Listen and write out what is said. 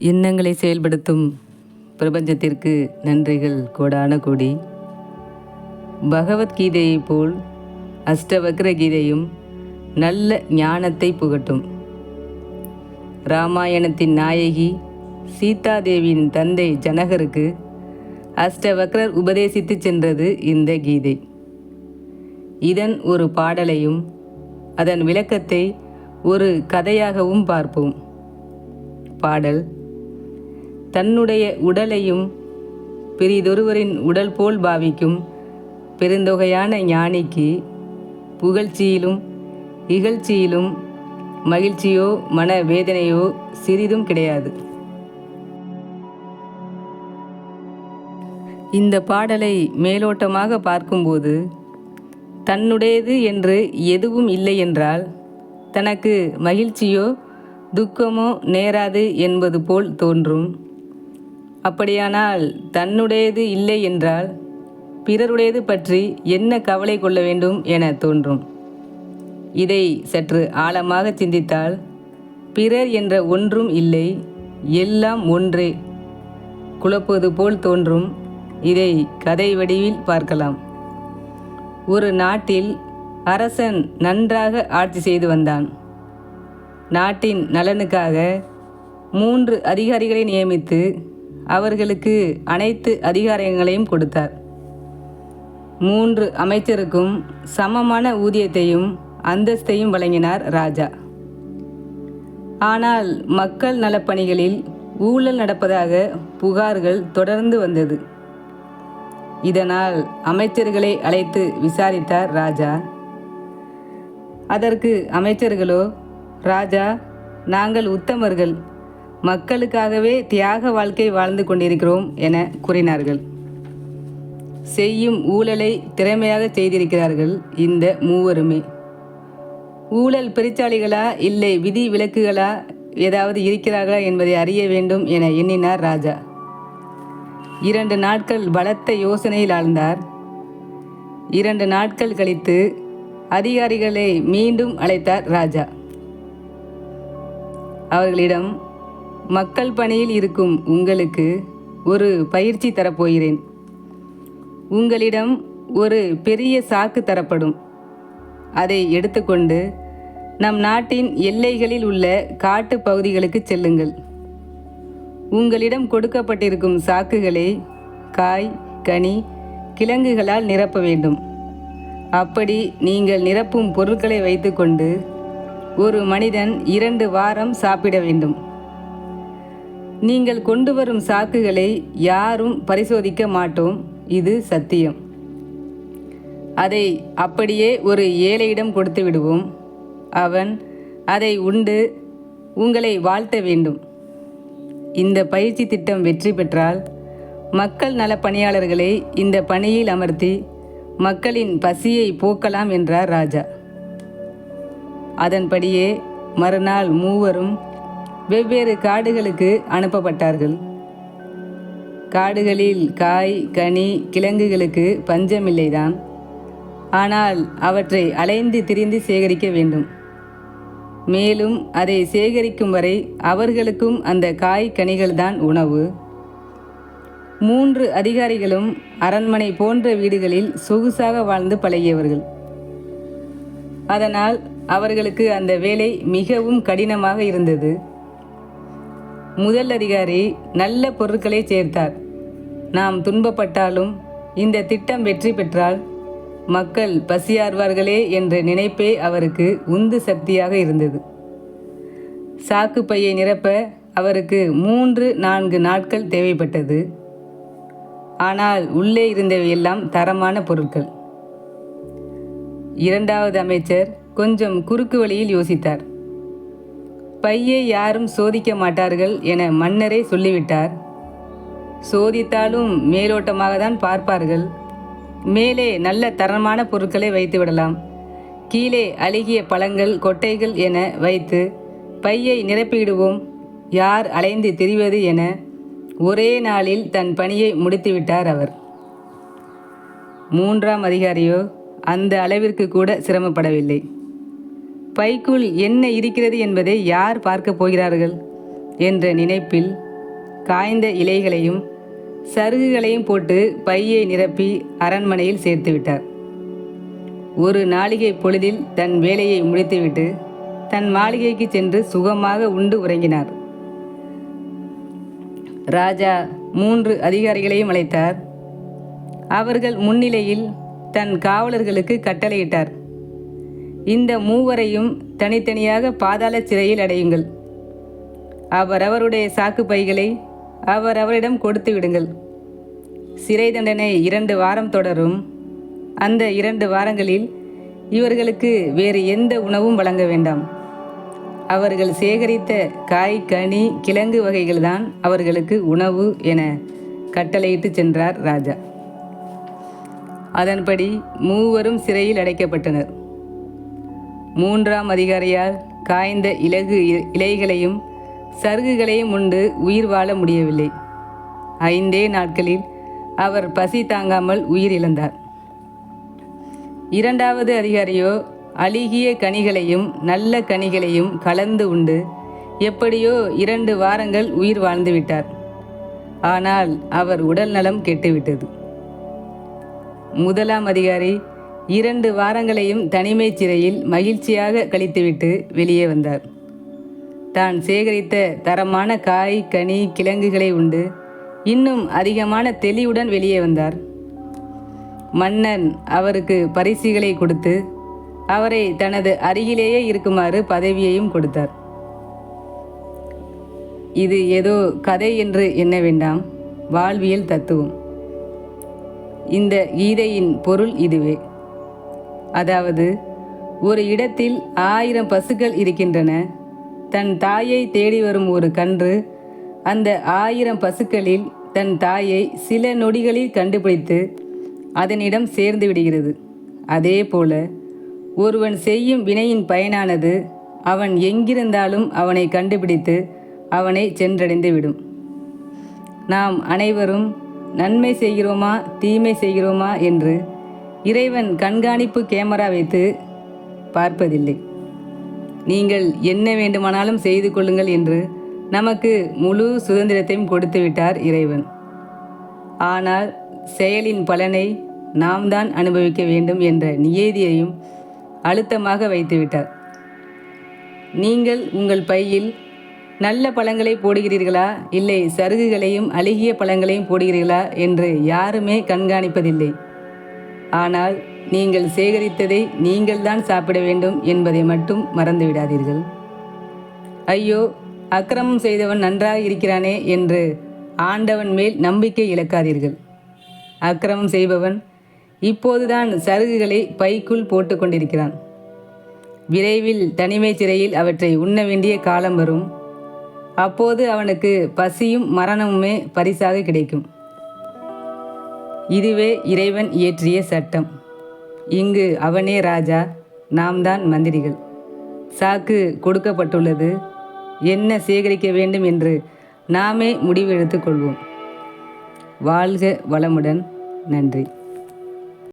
எண்ணங்களை செயல்படுத்தும் பிரபஞ்சத்திற்கு நன்றிகள் கோடான கோடி. பகவத்கீதையைப் போல் அஷ்டவக்ர கீதையும் நல்ல ஞானத்தை புகட்டும். ராமாயணத்தின் நாயகி சீதாதேவியின் தந்தை ஜனகருக்கு அஷ்டவக்ரர் உபதேசித்து சென்றது இந்த கீதை. இதன் ஒரு பாடலையும் அதன் விளக்கத்தை ஒரு கதையாகவும் பார்ப்போம். பாடல் தன்னுடைய உடலையும் பிறிதொருவரின் உடல் போல் பாவிக்கும் பெருந்தொகையான ஞானிக்கு புகழ்ச்சியிலும் இகழ்ச்சியிலும் மகிழ்ச்சியோ மன வேதனையோ சிறிதும் கிடையாது. இந்த பாடலை மேலோட்டமாக பார்க்கும்போது தன்னுடையது என்று எதுவும் இல்லை என்றால் தனக்கு மகிழ்ச்சியோ துக்கமோ நேராது என்பது போல் தோன்றும். அப்படியானால் தன்னுடையது இல்லை என்றால் பிறருடையது பற்றி என்ன கவலை கொள்ள வேண்டும் என தோன்றும். இதை சற்று ஆழமாக சிந்தித்தால் பிறர் என்ற ஒன்றும் இல்லை எல்லாம் ஒன்றே. குழப்பது போல் தோன்றும். இதை கதை வடிவில் பார்க்கலாம். ஒரு நாட்டில் அரசன் நன்றாக ஆட்சி செய்து வந்தான். நாட்டின் நலனுக்காக மூன்று அதிகாரிகளை நியமித்து அவர்களுக்கு அனைத்து அதிகாரங்களையும் கொடுத்தார். மூன்று அமைச்சருக்கும் சமமான ஊதியத்தையும் அந்தஸ்தையும் வழங்கினார் ராஜா. ஆனால் மக்கள் நலப்பணிகளில் ஊழல் நடப்பதாக புகார்கள் தொடர்ந்து வந்தது. இதனால் அமைச்சர்களை அழைத்து விசாரித்தார் ராஜா. அதற்கு அமைச்சர்களோ ராஜா நாங்கள் உத்தமர்கள். மக்களுக்காகவே தியாக வாழ்க்கை வாழ்ந்து கொண்டிருக்கிறோம் என கூறினார்கள். செய்யும் ஊழலை திறமையாக செய்திருக்கிறார்கள் இந்த மூவருமே. ஊழல் பெருச்சாளிகளா இல்லை விதி விலக்குகளா ஏதாவது இருக்கிறார்களா என்பதை அறிய வேண்டும் என எண்ணினார் ராஜா. இரண்டு நாட்கள் பலத்த யோசனையில் ஆழ்ந்தார். இரண்டு நாட்கள் கழித்து அதிகாரிகளை மீண்டும் அழைத்தார் ராஜா. அவர்களிடம் மக்கள் பணியில் இருக்கும் உங்களுக்கு ஒரு பயிற்சி தரப்போகிறேன். உங்களிடம் ஒரு பெரிய சாக்கு தரப்படும். அதை எடுத்துக்கொண்டு நம் நாட்டின் எல்லைகளில் உள்ள காட்டு பகுதிகளுக்கு செல்லுங்கள். உங்களிடம் கொடுக்கப்பட்டிருக்கும் சாக்குகளை காய் கனி கிழங்குகளால் நிரப்ப வேண்டும். அப்படி நீங்கள் நிரப்பும் பொருட்களை வைத்துக்கொண்டு ஒரு மனிதன் இரண்டு வாரம் சாப்பிட வேண்டும். நீங்கள் கொண்டு வரும் சாக்குகளை யாரும் பரிசோதிக்க மாட்டோம். இது சத்தியம். அதை அப்படியே ஒரு ஏழையிடம் கொடுத்து விடுவோம். அவன் அதை உண்டு உங்களை வாழ்த்த வேண்டும். இந்த பயிற்சி திட்டம் வெற்றி பெற்றால் மக்கள் நல பணியாளர்களை இந்த பணியில் அமர்த்தி மக்களின் பசியை போக்கலாம் என்றார் ராஜா. அதன்படியே மறுநாள் மூவரும் வெவ்வேறு காடுகளுக்கு அனுப்பப்பட்டார்கள். காடுகளில் காய் கனி கிழங்குகளுக்கு பஞ்சமில்லைதான் ஆனால் அவற்றை அலைந்து திரிந்து சேகரிக்க வேண்டும். மேலும் அதை சேகரிக்கும் வரை அவர்களுக்கும் அந்த காய் கனிகள்தான் உணவு. மூன்று அதிகாரிகளும் அரண்மனை போன்ற வீடுகளில் சொகுசாக வாழ்ந்து பழகியவர்கள். அதனால் அவர்களுக்கு அந்த வேலை மிகவும் கடினமாக இருந்தது. முதல் அதிகாரி நல்ல பொருட்களை சேர்த்தார். நாம் துன்பப்பட்டாலும் இந்த திட்டம் வெற்றி பெற்றால் மக்கள் பசியார்வார்களே என்ற நினைப்பே அவருக்கு உந்து சக்தியாக இருந்தது. சாக்கு பையை நிரப்ப அவருக்கு மூன்று நான்கு நாட்கள் தேவைப்பட்டது. ஆனால் உள்ளே இருந்தவையெல்லாம் தரமான பொருட்கள். இரண்டாவது அமைச்சர் கொஞ்சம் குறுக்கு வழியில் யோசித்தார். பையை யாரும் சோதிக்க மாட்டார்கள் என மன்னரே சொல்லிவிட்டார். சோதித்தாலும் மேலோட்டமாக தான் பார்ப்பார்கள். மேலே நல்ல தரமான பொருட்களை வைத்து விடலாம். கீழே அழுகிய பழங்கள் கொட்டைகள் என வைத்து பையை நிரப்பிவிடுவோம். யார் அலைந்து திரிவது என ஒரே நாளில் தன் பணியை முடித்துவிட்டார் அவர். மூன்றாம் அதிகாரியோ அந்த அளவிற்கு கூட சிரமப்படவில்லை. பைக்குள் என்ன இருக்கிறது என்பதை யார் பார்க்கப் போகிறார்கள்? என்ற நினைப்பில் காய்ந்த இலைகளையும் சருகுகளையும் போட்டு பையை நிரப்பி அரண்மனையில் சேர்த்துவிட்டார் ஒரு நாளிகை பொழுதில் தன் வேலையை முடித்துவிட்டு தன் மாளிகைக்கு சென்று சுகமாக உண்டு உறங்கினார். ராஜா மூன்று அதிகாரிகளையும் அழைத்தார். அவர்கள் முன்னிலையில் தன் காவலர்களுக்கு கட்டளையிட்டார். இந்த மூவரையும் தனித்தனியாக பாதாள சிறையில் அடையுங்கள். அவரவருடைய சாக்கு பைகளை அவரவரிடம் கொடுத்து விடுங்கள். சிறை தண்டனை இரண்டு வாரம் தொடரும். அந்த இரண்டு வாரங்களில் இவர்களுக்கு வேறு எந்த உணவும் வழங்க வேண்டாம். அவர்கள் சேகரித்த காய் கனி கிழங்கு வகைகள்தான் அவர்களுக்கு உணவு என கட்டளையிட்டு சென்றார் ராஜா. அதன்படி மூவரும் சிறையில் அடைக்கப்பட்டனர். மூன்றாம் அதிகாரியால் காய்ந்த இலகு இ- இலைகளையும் சருகுகளையும் உண்டு உயிர் வாழ முடியவில்லை. ஐந்தே நாட்களில் அவர் பசி தாங்காமல் உயிர் இழந்தார். இரண்டாவது அதிகாரியோ அழுகிய கனிகளையும் நல்ல கனிகளையும் கலந்து உண்டு. எப்படியோ இரண்டு வாரங்கள் உயிர் வாழ்ந்து விட்டார். ஆனால் அவர் உடல் நலம் கெட்டுவிட்டது. முதலாம் அதிகாரி இரண்டு வாரங்களையும் தனிமைச் சிறையில் மகிழ்ச்சியாக கழித்துவிட்டு வெளியே வந்தார். தான் சேகரித்த தரமான காய் கனி கிழங்குகளை உண்டு. இன்னும் அதிகமான தெளிவுடன் வெளியே வந்தார். மன்னன் அவருக்கு பரிசுகளை கொடுத்து அவரை தனது அருகிலேயே இருக்குமாறு பதவியையும் கொடுத்தார். இது ஏதோ கதை என்று எண்ண வேண்டாம். வாழ்வியல் தத்துவம். இந்த கீதையின் பொருள் இதுவே. அதாவது ஒரு இடத்தில் ஆயிரம் பசுக்கள் இருக்கின்றன. தன் தாயை தேடி வரும் ஒரு கன்று அந்த ஆயிரம் பசுக்களில் தன் தாயை சில நொடிகளில் கண்டுபிடித்து அதனிடம் சேர்ந்து விடுகிறது. அதே போல ஒருவன் செய்யும் வினையின் பயனானது அவன் எங்கிருந்தாலும் அவனை கண்டுபிடித்து அவனை சென்றடைந்து விடும். நாம் அனைவரும் நன்மை செய்கிறோமா தீமை செய்கிறோமா என்று இறைவன் கண்காணிப்பு கேமரா வைத்து பார்ப்பதில்லை. நீங்கள் என்ன வேண்டுமானாலும் செய்து கொள்ளுங்கள் என்று நமக்கு முழு சுதந்திரத்தையும் கொடுத்து விட்டார் இறைவன். ஆனால் செயலின் பலனை நாம் தான் அனுபவிக்க வேண்டும் என்ற நியதியையும் அழுத்தமாக வைத்துவிட்டார் நீங்கள் உங்கள் பையில் நல்ல பழங்களை போடுகிறீர்களா? இல்லை சருகுகளையும் அழுகிய பழங்களையும் போடுகிறீர்களா? என்று யாருமே கண்காணிப்பதில்லை. ஆனால் நீங்கள் சேகரித்ததை நீங்கள்தான் சாப்பிட வேண்டும் என்பதை மட்டும் மறந்துவிடாதீர்கள். ஐயோ அக்கிரமம் செய்தவன் நன்றாக இருக்கிறானே என்று ஆண்டவன் மேல் நம்பிக்கை இழக்காதீர்கள். அக்கிரமம் செய்பவன் இப்போதுதான் சருகுகளை பைக்குள் போட்டு கொண்டிருக்கிறான். விரைவில் தனிமைச் சிறையில் அவற்றை உண்ண வேண்டிய காலம் வரும். அப்போது அவனுக்கு பசியும் மரணமுமே பரிசாக கிடைக்கும். இதுவே இறைவன் இயற்றிய சட்டம். இங்கு அவனே ராஜா நாம் தான் மந்திரிகள். சாக்கு கொடுக்கப்பட்டுள்ளது. என்ன சேகரிக்க வேண்டும் என்று நாமே முடிவெடுத்துக் கொள்வோம். வாழ்க வளமுடன். நன்றி.